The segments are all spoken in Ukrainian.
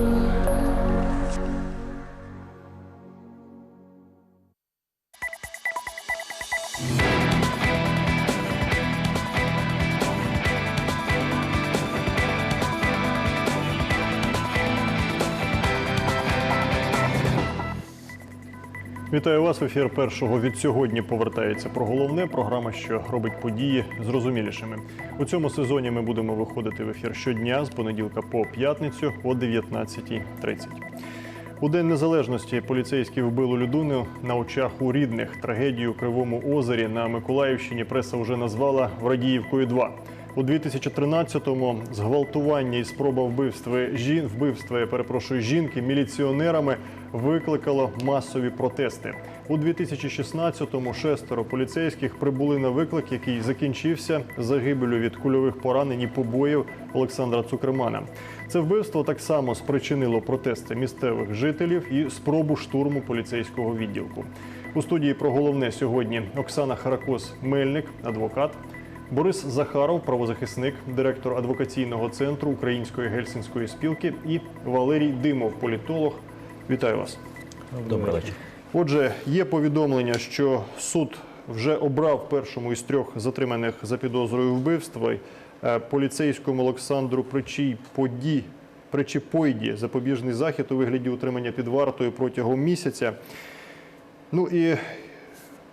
Ooh. Вітаю вас. В ефір першого від сьогодні повертається про головне. Програма, що робить події зрозумілішими. У цьому сезоні ми будемо виходити в ефір щодня з понеділка по п'ятницю о 19.30. У День Незалежності поліцейські вбили людину на очах у рідних. Трагедію у Кривому озері на Миколаївщині преса вже назвала Врадіївкою 2 у 2013-му зґвалтування і спроба вбивства жін вбивства, перепрошую, жінки міліціонерами викликало масові протести. У 2016-му шестеро поліцейських прибули на виклик, який закінчився загибелю від кульових поранень і побоїв Олександра Цукермана. Це вбивство так само спричинило протести місцевих жителів і спробу штурму поліцейського відділку. У студії про головне сьогодні Оксана Харакос Мельник, адвокат. Борис Захаров, правозахисник, директор адвокаційного центру Української гельсінської спілки, і Валерій Димов, політолог. Вітаю вас. Добрий вечір. Отже, є повідомлення, що суд вже обрав першому із трьох затриманих за підозрою вбивства е, поліцейському Олександру Причій Поді. Причіпойді запобіжний захід у вигляді утримання під вартою протягом місяця. Ну і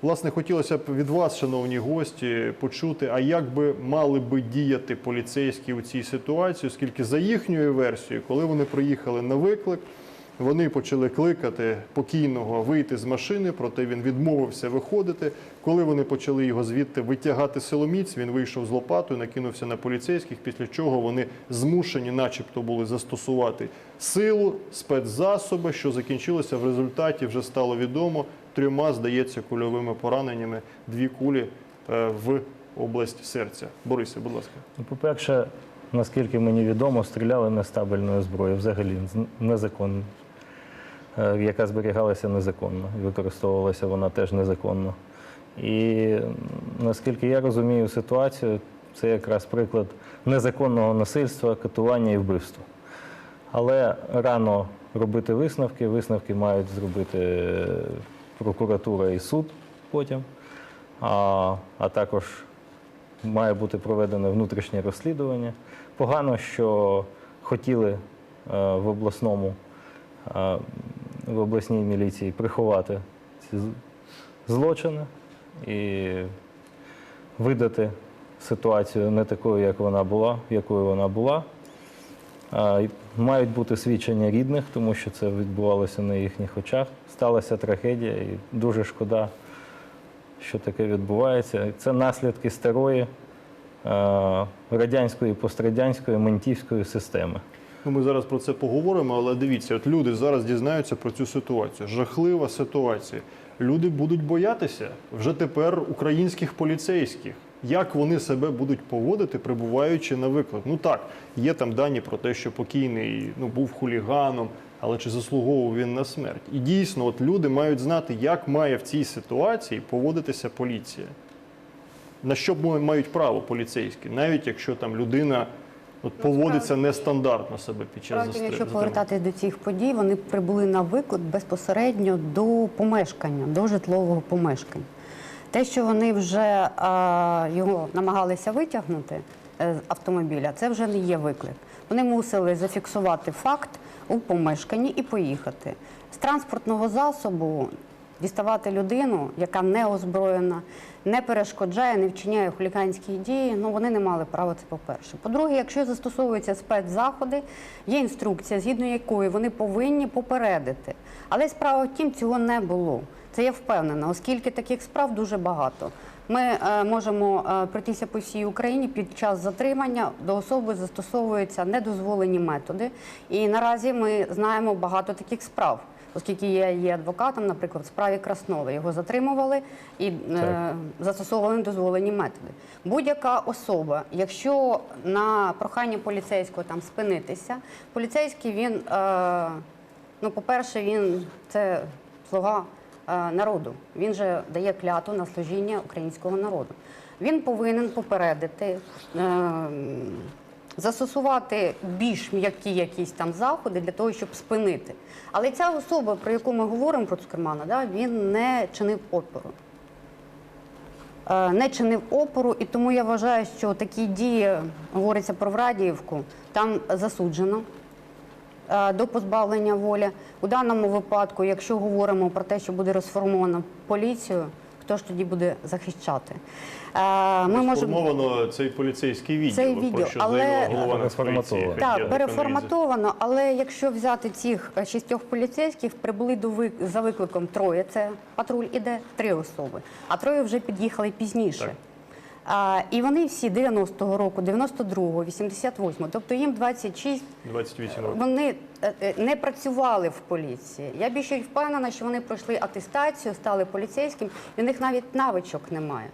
власне хотілося б від вас, шановні гості, почути, а як би мали би діяти поліцейські у цій ситуації, оскільки за їхньою версією, коли вони приїхали на виклик, вони почали кликати покійного вийти з машини, проте він відмовився виходити. Коли вони почали його звідти витягати силоміць, він вийшов з лопатою, накинувся на поліцейських, після чого вони змушені, начебто, були застосувати силу, спецзасоби, що закінчилося в результаті, вже стало відомо трьома, здається, кульовими пораненнями, дві кулі е, в область серця. Борисе, будь ласка. Ну, По-перше, наскільки мені відомо, стріляли нестабільною зброєю, взагалі незаконно, яка зберігалася незаконно і використовувалася вона теж незаконно. І наскільки я розумію ситуацію, це якраз приклад незаконного насильства, катування і вбивства. Але рано робити висновки. Висновки мають зробити е, прокуратура і суд потім, а, а також має бути проведене внутрішнє розслідування. Погано, що хотіли е, в обласному е, в обласній міліції приховати ці злочини і видати ситуацію не такою, як вона була, якою вона була. Мають бути свідчення рідних, тому що це відбувалося на їхніх очах. Сталася трагедія, і дуже шкода, що таке відбувається. Це наслідки старої радянської, пострадянської, ментівської системи. Ну, ми зараз про це поговоримо, але дивіться, от люди зараз дізнаються про цю ситуацію. Жахлива ситуація. Люди будуть боятися вже тепер українських поліцейських. Як вони себе будуть поводити, прибуваючи на виклик? Ну так, є там дані про те, що покійний ну, був хуліганом, але чи заслуговував він на смерть? І дійсно, от люди мають знати, як має в цій ситуації поводитися поліція. На що мають право поліцейські, навіть якщо там людина от, поводиться нестандартно себе під час Справді, якщо повертатись до цих подій, вони прибули на виклик безпосередньо до помешкання, до житлового помешкання. Те, що вони вже а, його намагалися витягнути е, з автомобіля, це вже не є виклик. Вони мусили зафіксувати факт у помешканні і поїхати. З транспортного засобу діставати людину, яка не озброєна, не перешкоджає, не вчиняє хуліганські дії. Ну вони не мали права це по-перше. По-друге, якщо застосовуються спецзаходи, є інструкція, згідно якої вони повинні попередити. Але справа в тім, цього не було. Це я впевнена, оскільки таких справ дуже багато. Ми е, можемо е, пройтися по всій Україні під час затримання до особи застосовуються недозволені методи. І наразі ми знаємо багато таких справ. Оскільки я є адвокатом, наприклад, в справі Краснова його затримували і е, застосовували недозволені методи. Будь-яка особа, якщо на прохання поліцейського там спинитися, поліцейський він, е, ну, по-перше, він це слуга е, народу. Він же дає клятву на служіння українського народу. Він повинен попередити. Е, застосувати більш м'які якісь там заходи для того, щоб спинити. Але ця особа, про яку ми говоримо про Цукермана, да, він не чинив опору. Е, Не чинив опору, і тому я вважаю, що такі дії говориться про Врадіївку, там засуджено е, до позбавлення волі. У даному випадку, якщо говоримо про те, що буде розформовано поліцію, хто ж тоді буде захищати? Е, Ми можемо Сформовано цей поліцейський відділ, Цей про що але- голова Переформатовано. Так, переформатовано, але якщо взяти цих е, шістьох поліцейських, прибули до вик... за викликом троє. Це патруль іде три особи, а троє вже під'їхали пізніше. Так. А, і вони всі 90-го року, 92-го, 88-го, тобто їм 26, 28 років. вони е, е, не працювали в поліції. Я більше й впевнена, що вони пройшли атестацію, стали поліцейським, і в них навіть навичок немає.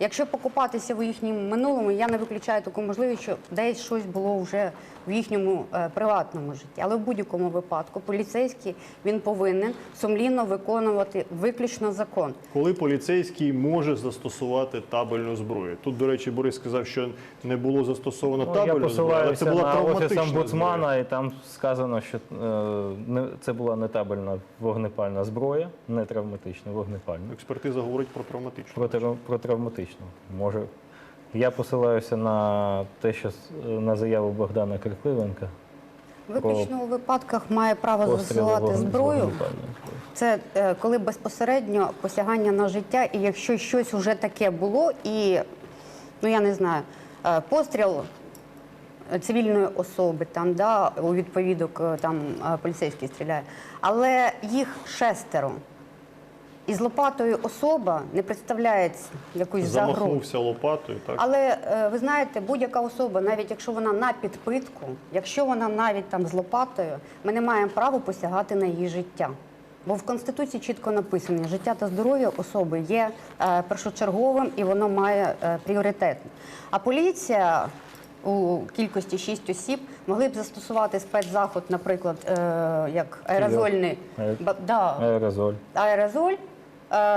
Якщо покупатися в їхньому минулому, я не виключаю таку можливість, що десь щось було вже в їхньому е, приватному житті. Але в будь-якому випадку поліцейський він повинен сумлінно виконувати виключно закон. Коли поліцейський може застосувати табельну зброю? Тут, до речі, Борис сказав, що не було застосовано Ну, я табельну зброю, але це посилаюся була на офіс травматична омбудсмана, зброя. і там сказано, що е, не- це була не табельна вогнепальна зброя, не травматична, вогнепальна. Експертиза говорить про травматичну. Про травматичну. Може. Я посилаюся на те, що на заяву Богдана Крикливенка. Виключно у випадках має право застосувати зброю. Це е, коли безпосередньо посягання на життя, і якщо щось вже таке було, і ну я не знаю, е, постріл е, цивільної особи, там да у відповідок там поліцейський стріляє, але їх шестеро. І з лопатою особа не представляє якусь загрозу. Замахнувся лопатою, так? Але е, ви знаєте, будь-яка особа, навіть якщо вона на підпитку, якщо вона навіть там з лопатою, ми не маємо права посягати на її життя. Бо в Конституції чітко написано, життя та здоров'я особи є е, першочерговим і воно має е, пріоритет. А поліція у кількості шість осіб могли б застосувати спецзаход, наприклад, е, як аерозольний ба- да, Аерозоль. аерозоль,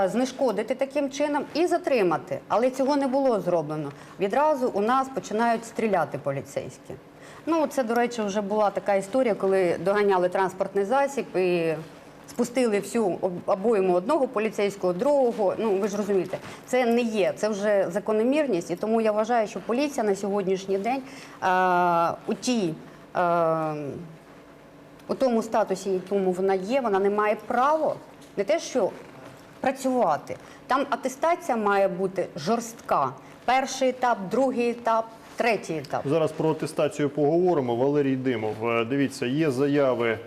знешкодити таким чином і затримати. Але цього не було зроблено. Відразу у нас починають стріляти поліцейські. Ну, це, до речі, вже була така історія, коли доганяли транспортний засіб і спустили всю обойму одного поліцейського, другого. Ну, ви ж розумієте, це не є, це вже закономірність. І тому я вважаю, що поліція на сьогоднішній день е, у тій. Е, у тому статусі, якому вона є, вона не має права не те, що працювати. Там атестація має бути жорстка. Перший етап, другий етап, третій етап. Зараз про атестацію поговоримо. Валерій Димов, е, дивіться, є заяви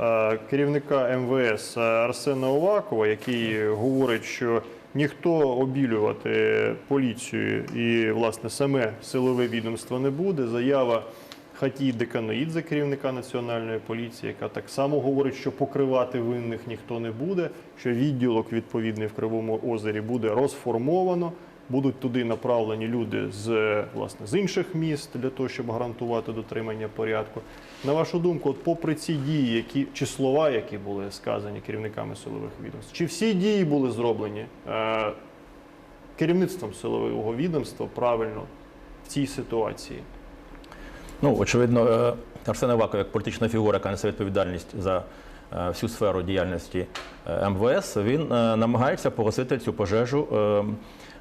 е, керівника МВС Арсена Овакова, який говорить, що ніхто обілювати поліцію і власне саме силове відомство не буде. Заява Хатії Деканоїдзе, керівника національної поліції, яка так само говорить, що покривати винних ніхто не буде, що відділок відповідний в Кривому озері буде розформовано. Будуть туди направлені люди з власне з інших міст для того, щоб гарантувати дотримання порядку. На вашу думку, от попри ці дії, які чи слова, які були сказані керівниками силових відомств, чи всі дії були зроблені е, керівництвом силового відомства правильно в цій ситуації? Ну, очевидно, е, Арсен Аваков, як політична фігура, яка несе відповідальність за е, всю сферу діяльності е, МВС, він намагається погасити цю пожежу.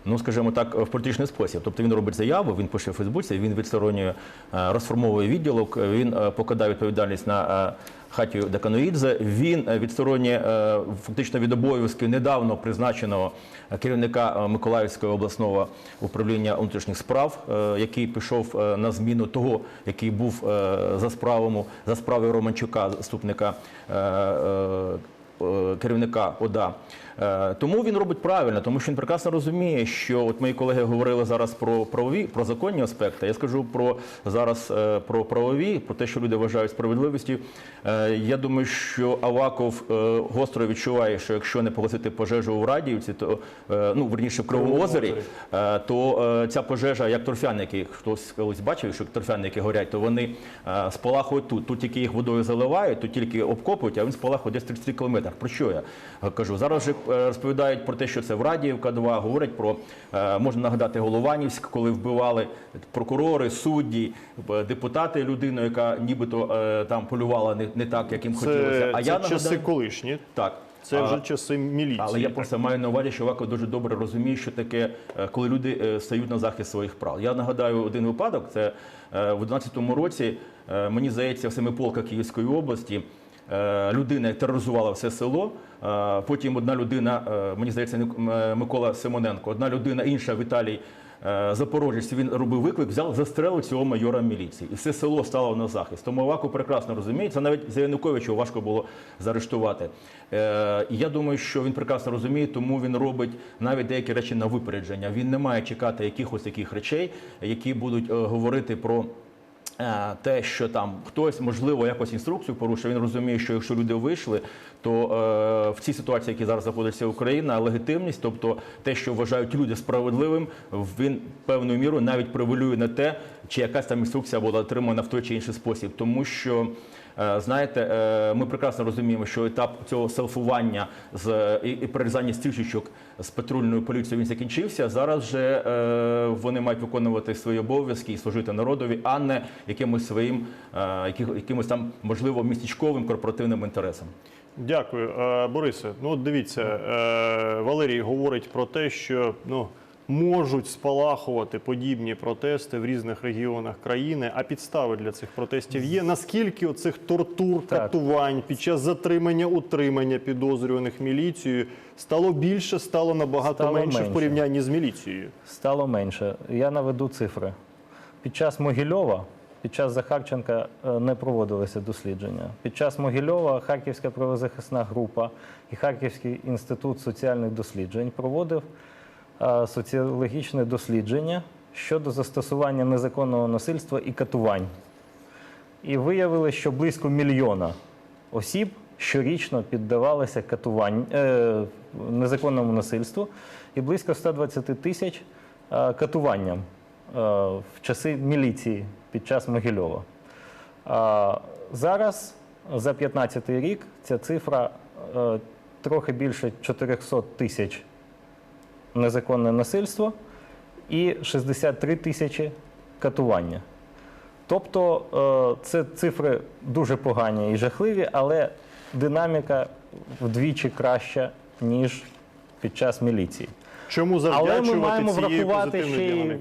Е, Ну, скажімо так, в політичний спосіб. Тобто він робить заяву, він пише в Фейсбуці, він відсторонює, е, розформовує відділок, він е, покидає відповідальність на е, хатію Деканоїдзе. Він е, відсторонює е, фактично від обов'язків недавно призначеного е, керівника е, Миколаївського обласного управління внутрішніх справ, е, який пішов е, на зміну того, який був е, за справами за справою Романчука, заступника. е, е, е, Керівника ОДА. Е, Тому він робить правильно, тому що він прекрасно розуміє, що от мої колеги говорили зараз про правові, про законні аспекти. Я скажу про зараз е, про правові, про те, що люди вважають справедливістю. Е, Я думаю, що Аваков гостро відчуває, що якщо не погасити пожежу у Радіївці, то ну верніше в Кривому озері, то ця пожежа, як торфяники, хтось колись бачив, що торфяники горять, то вони спалахують тут. Тут тільки їх водою заливають, тут тільки обкопують, а він спалахує десь 33 кілометрах. Про що я кажу? Зараз же розповідають про те, що це в Радіївка 2, говорять про е, можна нагадати Голованівськ, коли вбивали прокурори, судді, е, депутати, людину, яка нібито е, там полювала не, не так, як їм хотілося. Це, А це я часи нагадаю, колишні, так. це А- вже часи міліції. але я просто маю на увазі, що Вако дуже добре розуміє, що таке, е, коли люди е, стають на захист своїх прав. Я нагадаю один випадок. Це е, в 11-му році, е, мені здається, в Семиполка Київської області. Е, Людина тероризувала все село. е, Потім одна людина, е, мені здається, Микола Симоненко, одна людина, інша Віталій Запорожець. Він робив виклик, взяв, застрелив цього майора міліції, і все село стало на захист. Тому Аваку прекрасно розуміє. Навіть за Януковича важко було заарештувати. І я думаю, що він прекрасно розуміє, тому він робить навіть деякі речі на випередження. Він не має чекати якихось таких речей, які будуть говорити про. Е, Те, що там хтось можливо якось інструкцію порушив, він розуміє, що якщо люди вийшли, то е, в цій ситуації, в якій зараз знаходиться Україна, легітимність, тобто те, що вважають люди справедливим, він певною мірою навіть привилює на те, чи якась там інструкція була отримана в той чи інший спосіб, тому що. Е, Знаєте, е, ми прекрасно розуміємо, що етап цього селфування з і, і перерізання з патрульною поліцією він закінчився. Зараз же е, вони мають виконувати свої обов'язки і служити народові, а не якимось своїм, якимось там можливо містечковим корпоративним інтересам. Дякую, Борисе. Ну дивіться, Валерій говорить про те, що ну. Можуть спалахувати подібні протести в різних регіонах країни, а підстави для цих протестів є. Наскільки оцих тортур, катувань під час затримання, утримання підозрюваних міліцією стало більше, стало набагато Стало менше, в порівнянні з міліцією? Стало менше. Я наведу цифри. Під час Могильова, під час Захарченка е, не проводилися дослідження. Під час Могильова Харківська правозахисна група і Харківський інститут соціальних досліджень проводив соціологічне дослідження щодо застосування незаконного насильства і катувань. І виявили, що близько мільйона осіб щорічно піддавалися катувань, е, незаконному насильству і близько 120 тисяч е, катуванням е, в часи міліції під час Могильова. А зараз за 15 рік ця цифра е, трохи більше 400 тисяч незаконне насильство і 63 тисячі катування. Тобто е, це цифри дуже погані і жахливі, але динаміка вдвічі краща, ніж під час міліції. Чому Але ми маємо врахувати ще й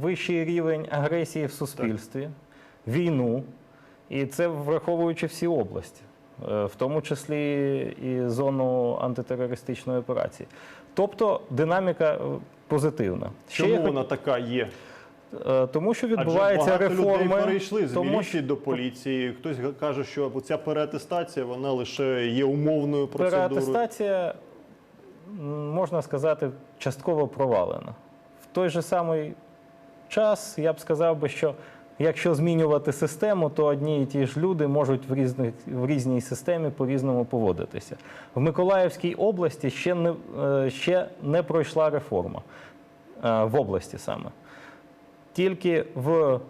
вищий рівень агресії в суспільстві, війну, і це враховуючи всі області, е, в тому числі і зону антитерористичної операції. Тобто динаміка е, позитивна. Ще Чому я хот- вона така є? Е, Тому що Адже відбуваються багато реформи. людей перейшли з тому міліції що до поліції. Хтось каже, що ця переатестація вона лише є умовною процедурою. переатестація, можна сказати, частково провалена. В той же самий час я б сказав би, що якщо змінювати систему, то одні і ті ж люди можуть в, різних, в різній системі по-різному поводитися. В Миколаївській області ще не, е, ще не пройшла реформа е, в області саме. Тільки в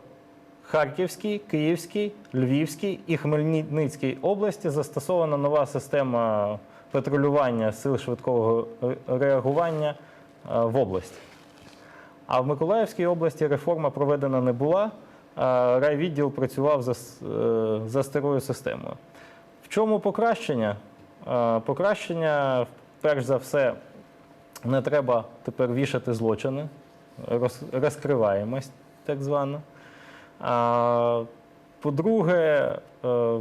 Харківській, Київській, Львівській і Хмельницькій області застосована нова система патрулювання сил швидкого реагування е, в області. А в Миколаївській області реформа проведена не була, райвідділ працював за, е, за старою системою. В чому покращення? Покращення, перш за все, не треба тепер вішати злочини, роз- розкриваємось, так звано. По-друге, е,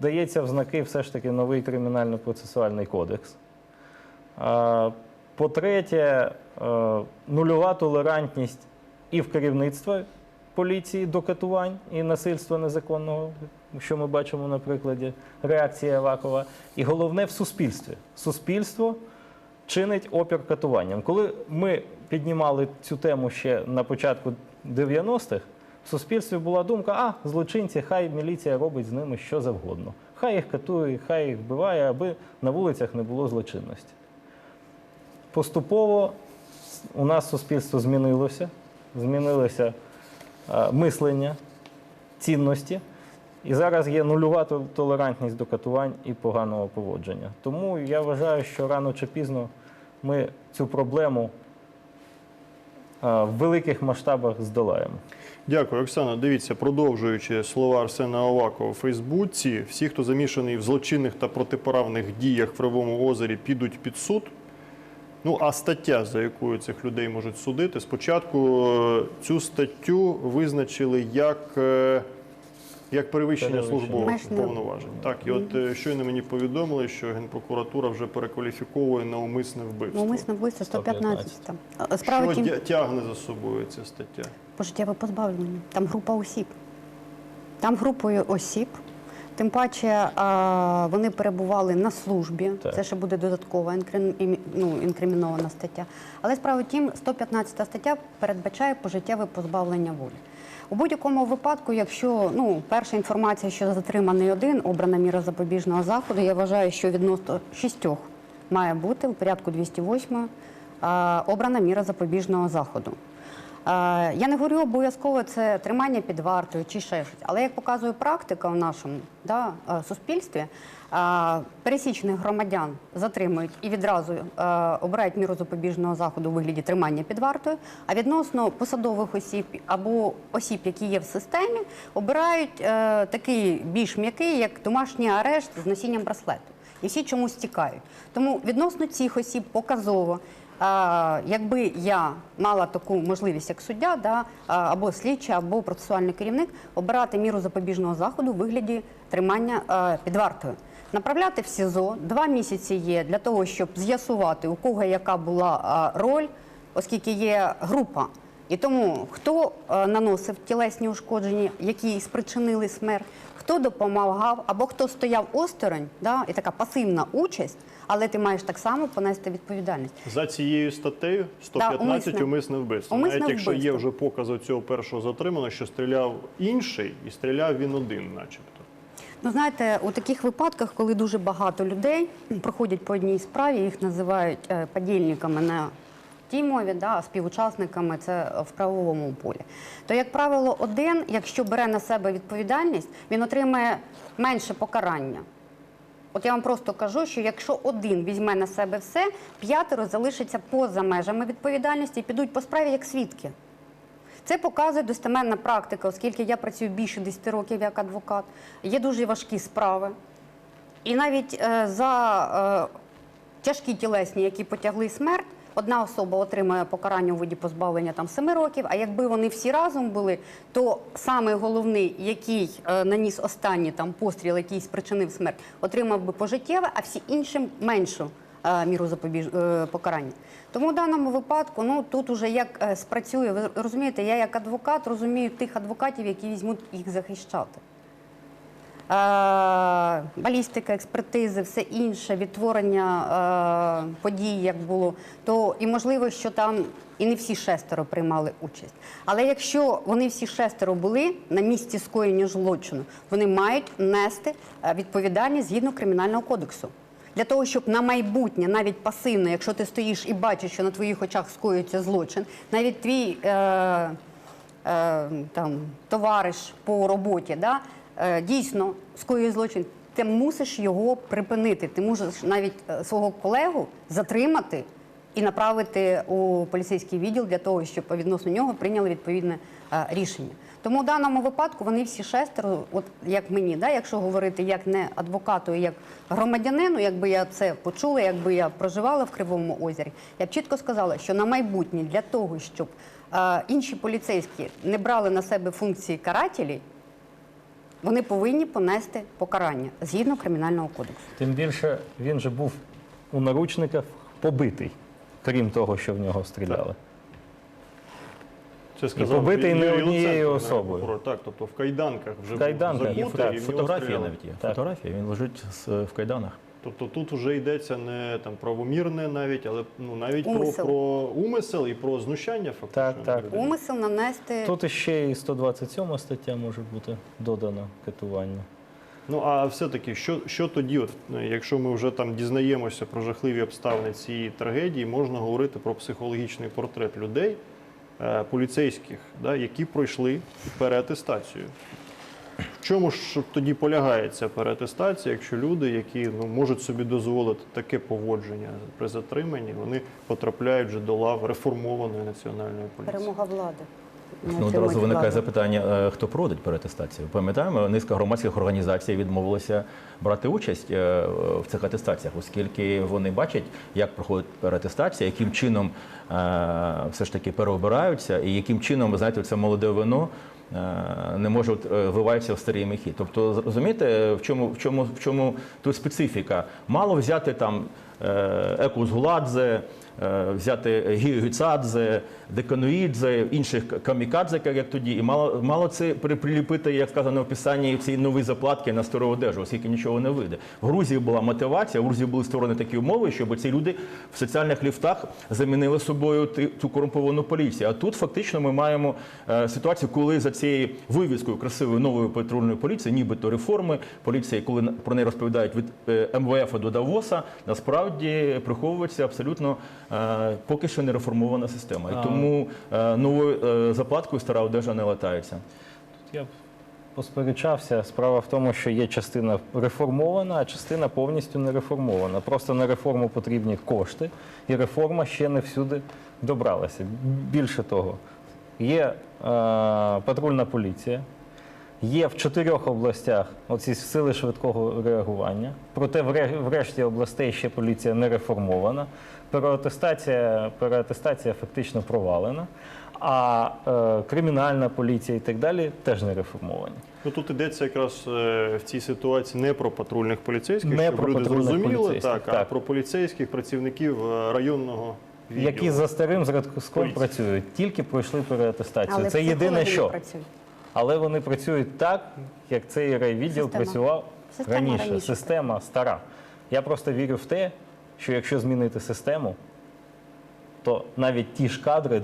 дається в знаки все ж таки новий кримінально-процесуальний кодекс. По-третє, е, нульова толерантність і в керівництва поліції до катувань і насильства незаконного, що ми бачимо на прикладі реакції Авакова. І головне в суспільстві. Суспільство чинить опір катуванням. Коли ми піднімали цю тему ще на початку 90-х, в суспільстві була думка, а злочинці, хай міліція робить з ними що завгодно. Хай їх катує, хай їх вбиває, аби на вулицях не було злочинності. Поступово у нас суспільство змінилося, е, мислення, цінності. І зараз є нульова толерантність до катувань і поганого поводження. Тому я вважаю, що рано чи пізно ми цю проблему в великих масштабах здолаємо. Дякую, Оксана. Дивіться, продовжуючи слова Арсена Авакова у Фейсбуці, всі, хто замішаний в злочинних та протиправних діях в Кривому озері, підуть під суд. Ну, а стаття, за якою цих людей можуть судити, спочатку е, цю статтю визначили як, е, як перевищення службових повноважень. Так, і от е, щойно мені повідомили, що Генпрокуратура вже перекваліфіковує на умисне вбивство. Умисне вбивство 115. Там. Е, Справа Що тім тягне за собою ця стаття? пожиттєве позбавлення. Там група осіб. Там групою осіб. Тим паче а, вони перебували на службі. Так. Це ще буде додаткова інкрим- ну, інкримінована стаття. Але справа в тім, 115 стаття передбачає пожиттєве позбавлення волі. У будь-якому випадку, якщо ну, перша інформація, що затриманий один, обрана міра запобіжного заходу, я вважаю, що відносно шістьох має бути у порядку 208 а, обрана міра запобіжного заходу. Е, Я не говорю обов'язково це тримання під вартою чи ще щось, але як показує практика в нашому е, суспільстві, е, пересічних громадян затримують і відразу обирають міру запобіжного заходу у вигляді тримання під вартою, а відносно посадових осіб або осіб, які є в системі, обирають такий більш м'який, як домашній арешт з носінням браслету. І всі чомусь тікають. Тому відносно цих осіб показово якби я мала таку можливість як суддя, да, або слідчий, або процесуальний керівник, обирати міру запобіжного заходу в вигляді тримання під вартою. Направляти в СІЗО два місяці є для того, щоб з'ясувати, у кого яка була роль, оскільки є група. І тому хто е, наносив тілесні ушкодження, які спричинили смерть, хто допомагав або хто стояв осторонь, да, і така пасивна участь, але ти маєш так само понести відповідальність. За цією статтею 115 умисне. умисне вбивство. Навіть якщо є вже покази цього першого затриманого, що стріляв інший і стріляв він один, начебто. Ну, знаєте, у таких випадках, коли дуже багато людей проходять по одній справі, їх називають е, подільниками на тій мові, да, співучасниками це в правовому полі. То, як правило, один, якщо бере на себе відповідальність, він отримає менше покарання. От я вам просто кажу, що якщо один візьме на себе все, п'ятеро залишиться поза межами відповідальності і підуть по справі як свідки. Це показує достеменна практика, оскільки я працюю більше 10 років як адвокат. Є дуже важкі справи. І навіть е, за е, тяжкі тілесні, які потягли смерть, одна особа отримує покарання у виді позбавлення там 7 років. А якби вони всі разом були, то саме головний, який е, наніс останній там постріл, який спричинив смерть, отримав би пожиттєве, а всі іншим меншу е, міру запобіж... е, покарання. Тому в даному випадку, ну тут уже як е, спрацює, ви розумієте, я як адвокат розумію тих адвокатів, які візьмуть їх захищати. Е, балістика, експертизи, все інше, відтворення е, подій, як було, то і можливо, що там і не всі шестеро приймали участь. Але якщо вони всі шестеро були на місці скоєння злочину, вони мають нести е, відповідальність згідно кримінального кодексу. Для того, щоб на майбутнє, навіть пасивно, якщо ти стоїш і бачиш, що на твоїх очах скоюється злочин, навіть твій е, е, там, товариш по роботі да, дійсно скоює злочин, ти мусиш його припинити. Ти мусиш навіть е, свого колегу затримати і направити у поліцейський відділ для того, щоб відносно нього прийняли відповідне е, рішення. Тому в даному випадку вони всі шестеро, от як мені, да, якщо говорити як не адвокату, як громадянину, якби я це почула, якби я проживала в Кривому озері, я б чітко сказала, що на майбутнє для того, щоб е, інші поліцейські не брали на себе функції карателі, вони повинні понести покарання згідно кримінального кодексу. Тим більше він же був у наручниках побитий, крім того, що в нього стріляли. Це сказав побитий не Луценко, однією генеральний особою. прокурор. Так, тобто в кайданках вже В кайданках, був є закутий, і в нього Фотографія стріляли. навіть є. Так. Фотографія, він лежить з- в кайданах. Тобто тут вже йдеться не там правомірне навіть, але ну навіть про, Умисел. про умисел і про знущання фактично. Так, так. Умисел нанести Тут іще і 127 стаття може бути додана катування. Ну а все-таки, що, що тоді, от, е, якщо ми вже там дізнаємося про жахливі обставини цієї трагедії, можна говорити про психологічний портрет людей, е, поліцейських, да, які пройшли переатестацію. В чому ж тоді полягає ця переатестація, якщо люди, які ну можуть собі дозволити таке поводження при затриманні, вони потрапляють вже до лав реформованої національної поліції? Перемога влади. Ну, одразу виникає запитання, е, хто проводить переатестацію. Пам'ятаємо, низка громадських організацій відмовилася брати участь е, в цих атестаціях, оскільки вони бачать, як проходить переатестація, яким чином е, все ж таки переобираються, і яким чином, ви знаєте, це молоде вино. Е, Не може е, в старі міхи. Тобто, розумієте, в чому, в чому, в чому тут специфіка? Мало взяти там Екус Гуладзе, е, взяти Гію Гюцадзе, Декануїдзе, інших камікадзе, як тоді, і мало, мало це приліпити, як сказано в описанні, ці нові заплатки на стару одежу, оскільки нічого не вийде. В Грузії була мотивація, в Грузії були створені такі умови, щоб ці люди в соціальних ліфтах замінили собою цю корумповану поліцію. А тут фактично ми маємо е, ситуацію, коли за цією вивіскою красивої нової патрульної поліції, нібито реформи, поліція, коли про неї розповідають від е, МВФ до Давоса, насправді приховується абсолютно е, поки що не реформована система. І тому е, новою е, заплаткою стара одежа не латається. Я б посперечався. Справа в тому, що є частина реформована, а частина повністю не реформована. Просто на реформу потрібні кошти, і реформа ще не всюди добралася. Більше того, є е, патрульна поліція. Є в чотирьох областях оці сили швидкого реагування. Проте в ре- решті областей ще поліція не реформована. Переатестація, переатестація фактично провалена. А е, кримінальна поліція і так далі теж не реформовані. Ну тут йдеться якраз е, в цій ситуації не про патрульних поліцейських, Не щоб про люди зрозуміли, поліцейських, так, а про поліцейських працівників е, районного відділу. Які за старим зразком працюють, тільки пройшли переатестацію. Але Це єдине, що. працюють. Але вони працюють так, як цей райвідділ Система. працював Система раніше. раніше. Система стара. Я просто вірю в те, що якщо змінити систему, то навіть ті ж кадри,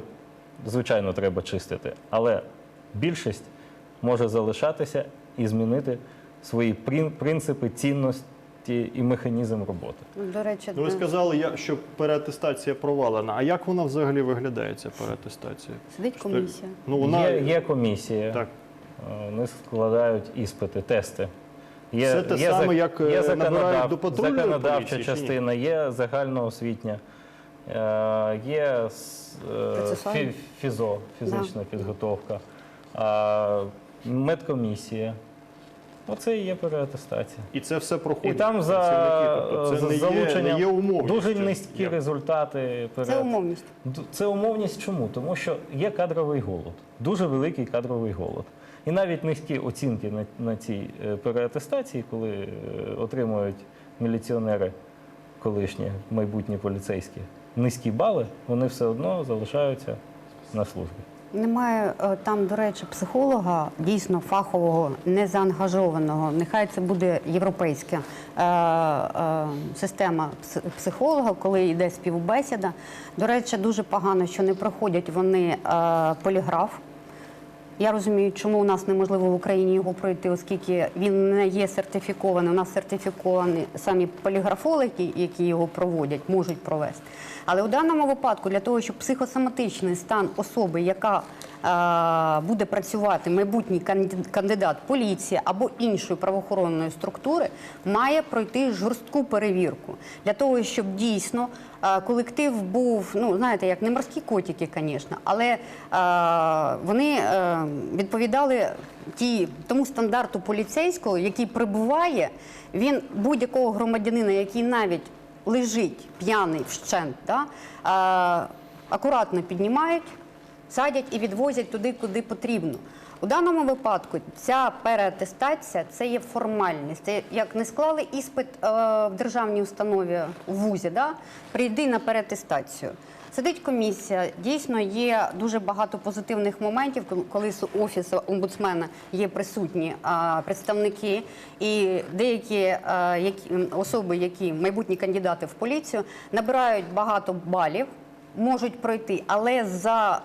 звичайно, треба чистити, але більшість може залишатися і змінити свої прин- принципи, цінності і механізм роботи. Ну, До речі, Ну, ви сказали, я- що переатестація провалена. А як вона взагалі виглядає, ця переатестація? сидить комісія. Ну, вона... Є, є комісія, Так. Е, вони складають іспити, тести. Є, Це те є саме, як, е, є набирають до патрульної законодавча поліції, частина, є загальноосвітня, е, є е, фі- фізо, фізична підготовка, е, медкомісія. Оце і є переатестація. І це все проходить. І там за. Тобто це не є, не є умовністю. дуже низькі Є. результати. Це умовність. Це умовність чому? Тому що є кадровий голод, дуже великий кадровий голод. І навіть низькі оцінки на, цій е, переатестації, коли е, отримують міліціонери колишні, майбутні поліцейські, низькі бали, вони все одно залишаються на службі. Немає е, там, до речі, психолога дійсно фахового, незаангажованого. Нехай це буде європейська система психолога, коли йде співбесіда. До речі, дуже погано, що не проходять вони поліграф. Я розумію, чому у нас неможливо в Україні його пройти, оскільки він не є сертифікований. У нас сертифіковані самі поліграфологи, які його проводять, можуть провести. Але у даному випадку, для того, щоб психосоматичний стан особи, яка буде працювати, майбутній кандидат поліції або іншої правоохоронної структури, має пройти жорстку перевірку. Для того, щоб дійсно е, колектив був, ну знаєте, як не морські котики, звісно, але е, вони е, відповідали ті, тому стандарту поліцейського, який прибуває, він будь-якого громадянина, який навіть лежить п'яний вщент, да, е, акуратно піднімають, садять і відвозять туди, куди потрібно. У даному випадку ця переатестація це є формальність. Це як не склали іспит е, в державній установі у вузі, да? прийди на переатестацію. Сидить комісія. Дійсно, є дуже багато позитивних моментів, коли- з офісу омбудсмена є присутні а, представники, і деякі які, особи, які майбутні кандидати в поліцію, набирають багато балів можуть пройти, але за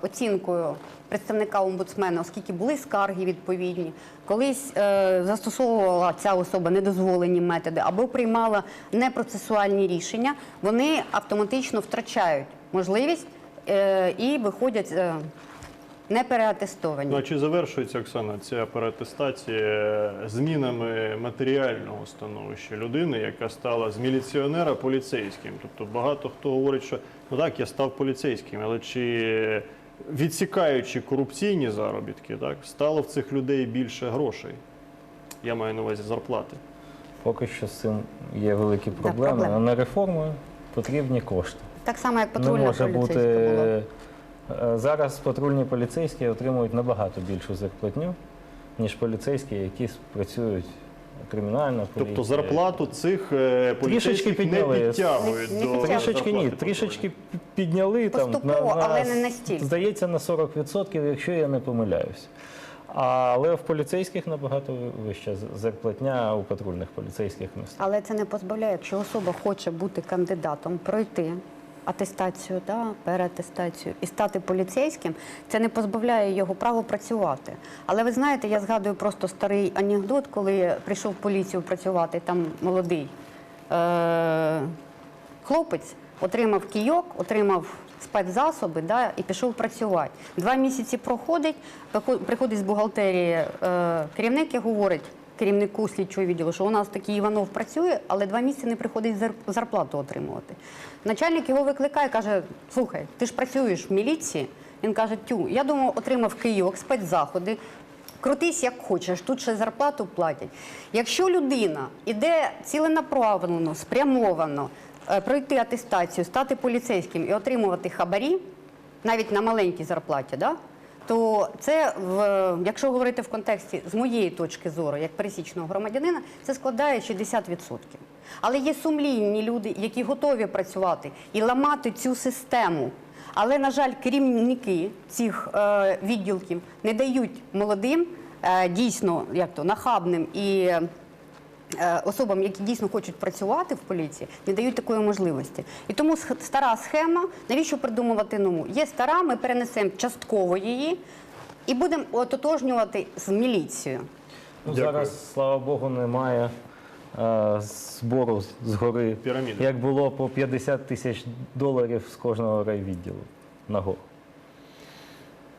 е, оцінкою представника омбудсмена, оскільки були скарги відповідні, колись е, застосовувала ця особа недозволені методи або приймала непроцесуальні рішення, вони автоматично втрачають можливість е, і виходять. Е, не переатестовані. Ну а чи завершується Оксана ця переатестація змінами матеріального становища людини, яка стала з міліціонера поліцейським? Тобто багато хто говорить, що ну так, я став поліцейським, але чи відсікаючи корупційні заробітки, так стало в цих людей більше грошей? Я маю на увазі зарплати. Поки що з цим є великі проблеми. проблеми. На реформу потрібні кошти. Так само, як Не патрульна може поліцейська бути була. Е, зараз патрульні поліцейські отримують набагато більшу зарплатню, ніж поліцейські, які працюють кримінальна поліція. Тобто зарплату цих е, поліцейських не підтягують Не- не до підтягують. Трішечки ні, зарплати трішечки пі- підняли там Поступово, але не настільки. Здається, на 40%, якщо я не помиляюсь. Але в поліцейських набагато вища з- зарплатня у патрульних поліцейських містах. Але це не позбавляє, якщо особа хоче бути кандидатом, пройти атестацію, да, переатестацію і стати поліцейським, це не позбавляє його права працювати. Але ви знаєте, я згадую просто старий анекдот, коли прийшов в поліцію працювати там молодий е- хлопець, отримав кійок, отримав спецзасоби да, і пішов працювати. Два місяці проходить, приходить з бухгалтерії е, керівник і говорить керівнику слідчого відділу, що у нас такий Іванов працює, але два місяці не приходить зарплату отримувати. Начальник його викликає, каже: слухай, ти ж працюєш в міліції. Він каже: Тю, я думав, отримав кийок, спецзаходи. Крутись як хочеш, тут ще зарплату платять. Якщо людина іде ціленаправлено, спрямовано е, пройти атестацію, стати поліцейським і отримувати хабарі, навіть на маленькій зарплаті, да? То це, в, якщо говорити в контексті з моєї точки зору, як пересічного громадянина, це складає 60%. Але є сумлінні люди, які готові працювати і ламати цю систему. Але, на жаль, керівники цих е, відділків не дають молодим, е, дійсно як то, нахабним і особам, які дійсно хочуть працювати в поліції, не дають такої можливості. І тому стара схема, навіщо придумувати нову? Є стара, ми перенесемо частково її і будемо ототожнювати з міліцією. Ну, зараз, слава Богу, немає е, збору з- згори, Піраміди. як було по 50 тисяч доларів з кожного райвідділу на го.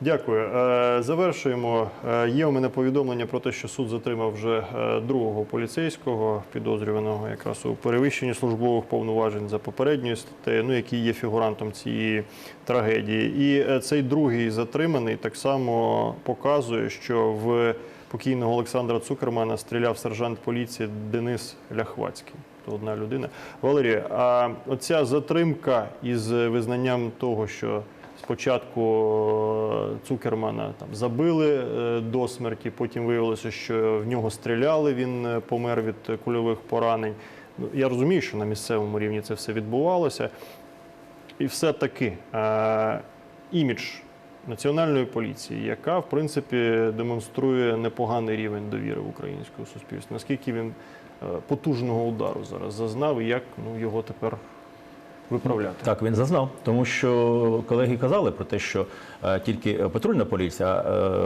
Дякую. Е, Завершуємо. Е, Є у мене повідомлення про те, що суд затримав вже е, другого поліцейського, підозрюваного якраз у перевищенні службових повноважень за попередньою статтею, ну який є фігурантом цієї трагедії. І цей другий затриманий так само показує, що в покійного Олександра Цукермана стріляв сержант поліції Денис Ляхвацький. Одна людина. Валерія, а оця затримка із визнанням того, що Спочатку е, Цукермана там забили е, до смерті, потім виявилося, що в нього стріляли, він е, помер від кульових поранень. Ну, Я розумію, що на місцевому рівні це все відбувалося. І все-таки е, імідж національної поліції, яка в принципі демонструє непоганий рівень довіри в українському суспільстві. Наскільки він потужного удару зараз зазнав і як ну, його тепер виправляти? Так, він зазнав, тому що колеги казали про те, що е, тільки патрульна поліція е,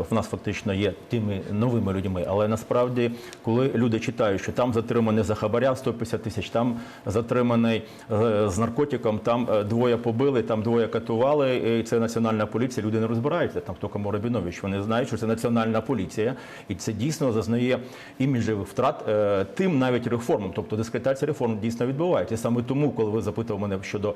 в нас фактично є тими новими людьми. Але насправді, коли люди читають, що там затриманий за хабаря 150 тисяч, там затриманий е, з наркотиком, там е, двоє побили, там двоє катували, і це національна поліція. Люди не розбираються. Там хто кому Рабінович. Вони знають, що це національна поліція, і це дійсно зазнає іміджевих втрат е, тим навіть реформам. Тобто дискредитація реформ дійсно відбувається. І саме тому, коли ви запитували мене щодо.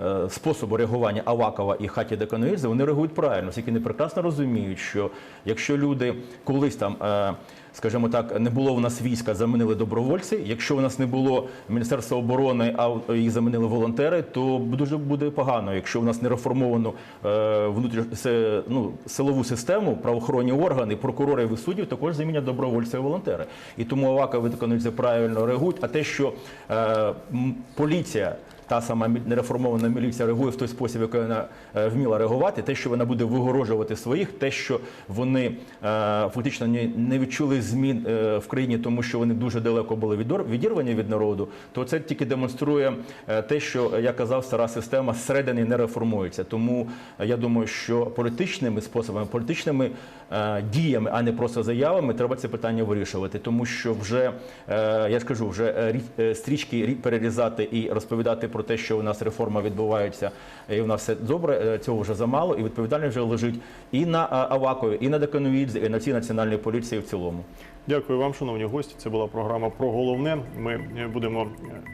Е, Способу реагування Авакова і хаті Деканоїза, вони реагують правильно, оскільки вони прекрасно розуміють, що якщо люди колись там, е, скажімо так, не було в нас війська, замінили добровольці. Якщо у нас не було Міністерства оборони, а їх замінили волонтери, то дуже буде погано. Якщо у нас не реформовано е, внутрі ну, силову систему, правоохоронні органи, прокурори і суддів також замінять добровольці і волонтери. І тому Аваков і Деканоїза правильно реагують. А те, що поліція та сама нереформована міліція реагує в той спосіб, який вона е, вміла реагувати, те, що вона буде вигорожувати своїх, те, що вони е, фактично не, відчули змін е, в країні, тому що вони дуже далеко були відірвані від народу, то це тільки демонструє те, що я казав, стара система зсередини не реформується. Тому я думаю, що політичними способами, політичними діями, а не просто заявами, треба це питання вирішувати, тому що вже я ж кажу, вже стрічки рі- перерізати і розповідати про про те, що у нас реформа відбувається і у нас все добре. е, Цього вже замало, і відповідальність вже лежить і на е, Авакові, і на Декануїдзі, і на цій національній поліції в цілому. Дякую вам, шановні гості. Це була програма про головне. Ми е, будемо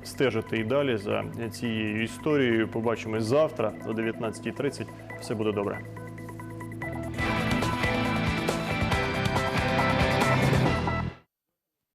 стежити і далі за цією історією. Побачимось завтра о 19.30. Все буде добре.